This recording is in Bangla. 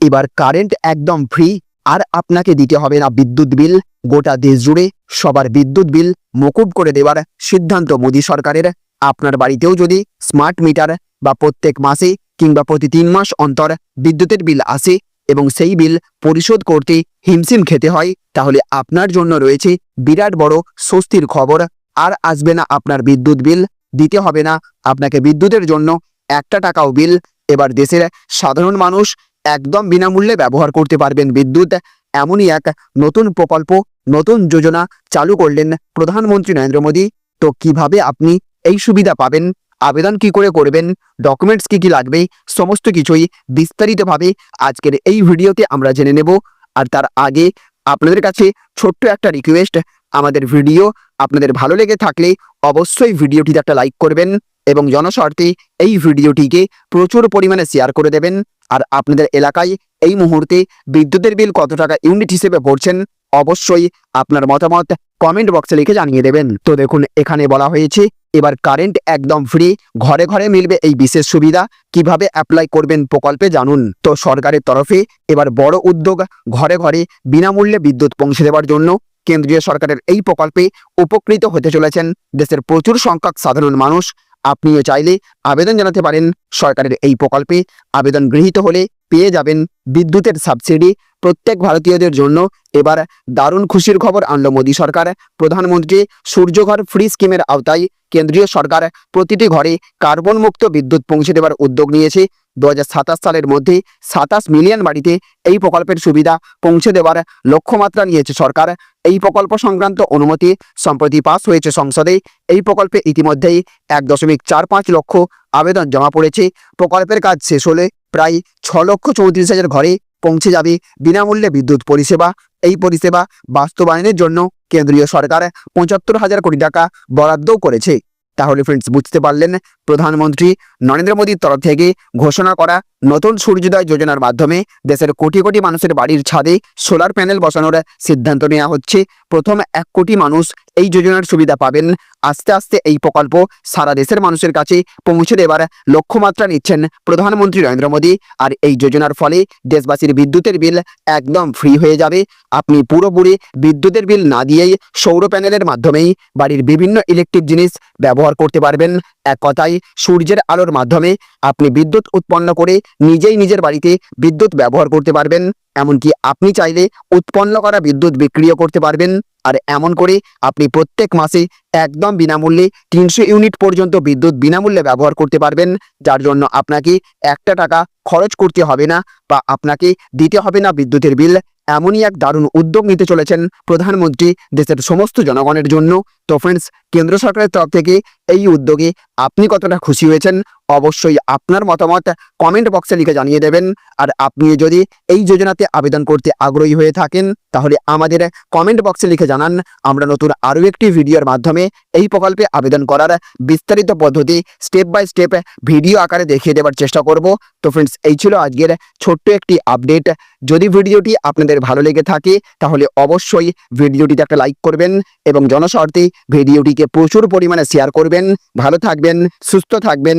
এবার কারেন্ট একদম ফ্রি আর আপনাকে দিতে হবে না বিদ্যুৎ বিল গোটা দেশ জুড়ে সবার বিদ্যুৎ বিল মকুব করে দেওয়ার সিদ্ধান্ত মোদী সরকারের। আপনার বাড়িতেও যদি স্মার্ট মিটার বা প্রত্যেক মাসে কিংবা প্রতি তিন মাস অন্তর বিদ্যুতের বিল আসে এবং সেই বিল পরিশোধ করতে হিমশিম খেতে হয়, তাহলে আপনার জন্য রয়েছে বিরাট বড় স্বস্তির খবর। আর আসবে না আপনার বিদ্যুৎ বিল দিতে হবে না আপনাকে বিদ্যুতের জন্য একটা টাকাও বিল এবার দেশের সাধারণ মানুষ একদম বিনামূল্যে ব্যবহার করতে পারবেন বিদ্যুৎ। এমনই এক নতুন প্রকল্প, নতুন যোজনা চালু করলেন প্রধানমন্ত্রী নরেন্দ্র মোদী। তো কীভাবে আপনি এই সুবিধা পাবেন? আবেদন কি করে করবেন? ডকুমেন্টস কি কি লাগবে? সমস্ত কিছুই বিস্তারিতভাবে আজকের এই ভিডিওতে আমরা জেনে নেব। আর তার আগে আপনাদের কাছে ছোট্ট একটা রিকোয়েস্ট আমাদের ভিডিও আপনাদের ভালো লেগে থাকলে অবশ্যই ভিডিওটিতে একটা লাইক করবেন এবং জনস্বার্থে এই ভিডিওটিকে প্রচুর পরিমাণে শেয়ার করে দেবেন। আর আপনাদের এলাকায় এই মুহূর্তে বিদ্যুতের বিল কত টাকা ইউনিট হিসেবে ভরছেন, অবশ্যই আপনার মতামত কমেন্ট বক্সে লিখে জানিয়ে দেবেন। তো দেখুন, এখানে বলা হয়েছে, এবার কারেন্ট একদম ফ্রি ঘরে ঘরে মিলবে এই বিশেষ সুবিধা, কীভাবে অ্যাপ্লাই করবেন প্রকল্পে জানুন। তো সরকারের তরফে এবার বড় উদ্যোগ ঘরে ঘরে বিনামূল্যে বিদ্যুৎ পৌঁছে দেওয়ার জন্য কেন্দ্রীয় সরকারের এই প্রকল্পে উপকৃত হতে চলেছেন। দেশের প্রচুর সংখ্যক সাধারণ মানুষ আপনিও চাইলে আবেদন জানাতে পারেন সরকারের এই প্রকল্পে। আবেদন গৃহীত হলে পেয়ে যাবেন বিদ্যুতের সাবসিডি প্রত্যেক ভারতীয়দের জন্য। এবার দারুণ খুশির খবর আনল মোদী সরকার। প্রধানমন্ত্রী সূর্যঘর ফ্রি স্কিমের আওতায় কেন্দ্রীয় সরকার প্রতিটি ঘরে কার্বন মুক্ত বিদ্যুৎ পৌঁছে দেওয়ার উদ্যোগ নিয়েছে। দু হাজার সাতাশ সালের মধ্যে সাতাশ মিলিয়ন বাড়িতে এই প্রকল্পের সুবিধা পৌঁছে দেওয়ার লক্ষ্যমাত্রা নিয়েছে সরকার। এই প্রকল্প সংক্রান্ত অনুমতি সম্প্রতি পাস হয়েছে সংসদে। এই প্রকল্পে ইতিমধ্যেই এক দশমিক চার পাঁচ লক্ষ আবেদন জমা পড়েছে। প্রকল্পের কাজ শেষ হলে প্রায় ছ লক্ষ চৌত্রিশ হাজার ঘরে পৌঁছে যাবে বিনামূল্যে বিদ্যুৎ পরিষেবা। এই পরিষেবা বাস্তবায়নের জন্য কেন্দ্রীয় সরকার পঁচাত্তর হাজার কোটি টাকা বরাদ্দও করেছে। তাহলে ফ্রেন্ডস বুঝতে পারলেন? প্রধানমন্ত্রী নরেন্দ্র মোদীর তরফ থেকে ঘোষণা করা নতুন সূর্যোদয় যোজনার মাধ্যমে দেশের কোটি কোটি মানুষের বাড়ির ছাদে সোলার প্যানেল বসানোর সিদ্ধান্ত নেওয়া হচ্ছে। প্রথম এক কোটি মানুষ এই যোজনার সুবিধা পাবেন। আস্তে আস্তে এই প্রকল্প সারা দেশের মানুষের কাছে পৌঁছে দেওয়ার লক্ষ্যমাত্রা নিচ্ছেন প্রধানমন্ত্রী নরেন্দ্র মোদী। আর এই যোজনার ফলে দেশবাসীর বিদ্যুতের বিল একদম ফ্রি হয়ে যাবে। আপনি পুরোপুরি বিদ্যুতের বিল না দিয়েই সৌর প্যানেলের মাধ্যমেই বাড়ির বিভিন্ন ইলেকট্রিক জিনিস ব্যবহার করতে পারবেন। এক কথায়, সূর্যের আলোর মাধ্যমে আপনি বিদ্যুৎ উৎপন্ন করে নিজেই নিজের বাড়িতে বিদ্যুৎ ব্যবহার করতে পারবেন। এমনকি আপনি চাইলে উৎপন্ন করা বিদ্যুৎ বিক্রিও করতে পারবেন। আর এমন করে আপনি প্রত্যেক মাসে একদম বিনামূল্যে তিনশো ইউনিট পর্যন্ত বিদ্যুৎ বিনামূল্যে ব্যবহার করতে পারবেন। যার জন্য আপনাকে একটা টাকা খরচ করতে হবে না বা আপনাকে দিতে হবে না বিদ্যুতের বিল। এমনই এক দারুণ উদ্যোগ নিতে চলেছেন প্রধানমন্ত্রী দেশের সমস্ত জনগণের জন্য। তো ফ্রেন্ডস কেন্দ্র সরকারের তরফ থেকে এই উদ্যোগে আপনি কতটা খুশি হয়েছেন অবশ্যই আপনার মতামত কমেন্ট বক্সে লিখে জানিয়ে দেবেন। আর আপনি যদি এই যোজনাতে আবেদন করতে আগ্রহী হয়ে থাকেন, তাহলে আমাদের কমেন্ট বক্সে লিখে জানান। আমরা নতুন আরও একটি ভিডিওর মাধ্যমে এই প্রকল্পে আবেদন করার বিস্তারিত পদ্ধতি স্টেপ বাই স্টেপ ভিডিও আকারে দেখিয়ে দেওয়ার চেষ্টা করব। তো ফ্রেন্ডস এই ছিল আজকের ছোট্ট একটি আপডেট যদি ভিডিওটি আপনাদের ভালো লেগে থাকে, তাহলে অবশ্যই ভিডিওটিতে একটা লাইক করবেন এবং জনস্বার্থে ভিডিওটিকে প্রচুর পরিমাণে শেয়ার করবেন। ভালো থাকবেন, সুস্থ থাকবেন।